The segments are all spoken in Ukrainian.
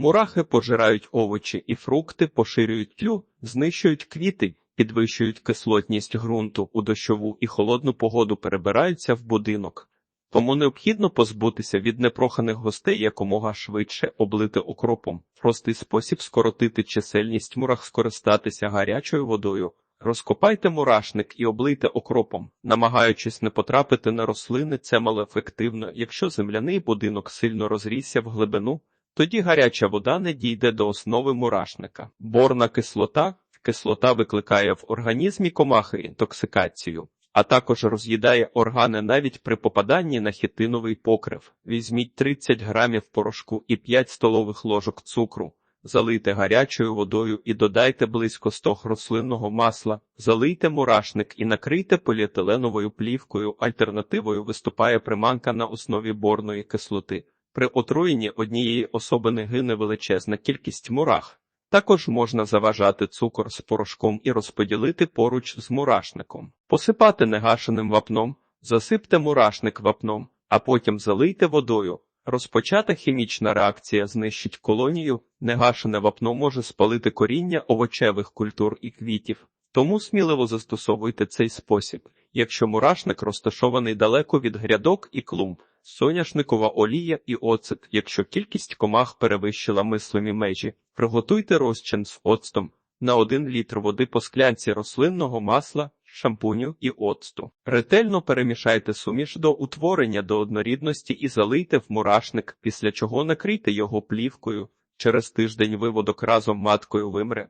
Мурахи пожирають овочі і фрукти, поширюють тлю, знищують квіти, підвищують кислотність ґрунту у дощову і холодну погоду перебираються в будинок. Тому необхідно позбутися від непроханих гостей якомога швидше облити окропом. Простий спосіб скоротити чисельність мурах скористатися гарячою водою. Розкопайте мурашник і облийте окропом, намагаючись не потрапити на рослини, це малоефективно. Якщо земляний будинок сильно розрісся в глибину, тоді гаряча вода не дійде до основи мурашника. Борна кислота кислота викликає в організмі комахи інтоксикацію, а також роз'їдає органи навіть при попаданні на хітиновий покрив. Візьміть 30 грамів порошку і 5 столових ложок цукру. Залийте гарячою водою і додайте близько 100 рослинного масла, залийте мурашник і накрийте поліетиленовою плівкою. Альтернативою виступає приманка на основі борної кислоти. При отруєнні однієї особини гине величезна кількість мурах. Також можна заважати цукор з порошком і розподілити поруч з мурашником. Посипати негашеним вапном, засипте мурашник вапном, а потім залийте водою. Розпочата хімічна реакція знищить колонію, негашене вапно може спалити коріння овочевих культур і квітів. Тому сміливо застосовуйте цей спосіб. Якщо мурашник розташований далеко від грядок і клумб, соняшникова олія і оцет, якщо кількість комах перевищила мислимі межі, приготуйте розчин з оцтом на 1 літр води по склянці рослинного масла, шампуню і оцту. Ретельно перемішайте суміш до утворення до однорідності і залийте в мурашник, після чого накрийте його плівкою. Через тиждень виводок разом маткою вимре.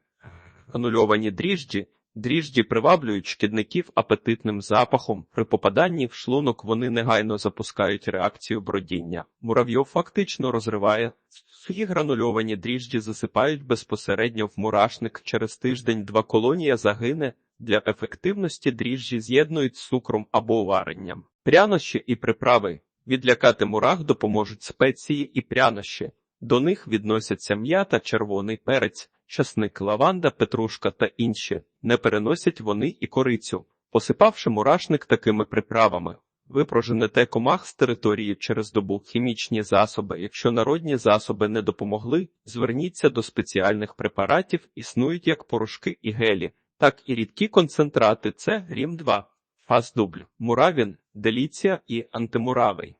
Анульовані дріжджі Дріжджі приваблюють шкідників апетитним запахом. При попаданні в шлунок вони негайно запускають реакцію бродіння. Муравйов фактично розриває. Свої гранульовані дріжджі засипають безпосередньо в мурашник. Через тиждень-два колонія загине. Для ефективності дріжджі з'єднують з цукром або варенням. Прянощі і приправи. Відлякати мурах допоможуть спеції і прянощі. До них відносяться м'ята, червоний перець, часник, лаванда, петрушка та інші. Не переносять вони і корицю. Посипавши мурашник такими приправами, ви проженете комах з території через добу хімічні засоби. Якщо народні засоби не допомогли, зверніться до спеціальних препаратів, існують як порошки і гелі, так і рідкі концентрати. Це Рім 2, Фаздубль, Муравін, Деліція і антимуравий.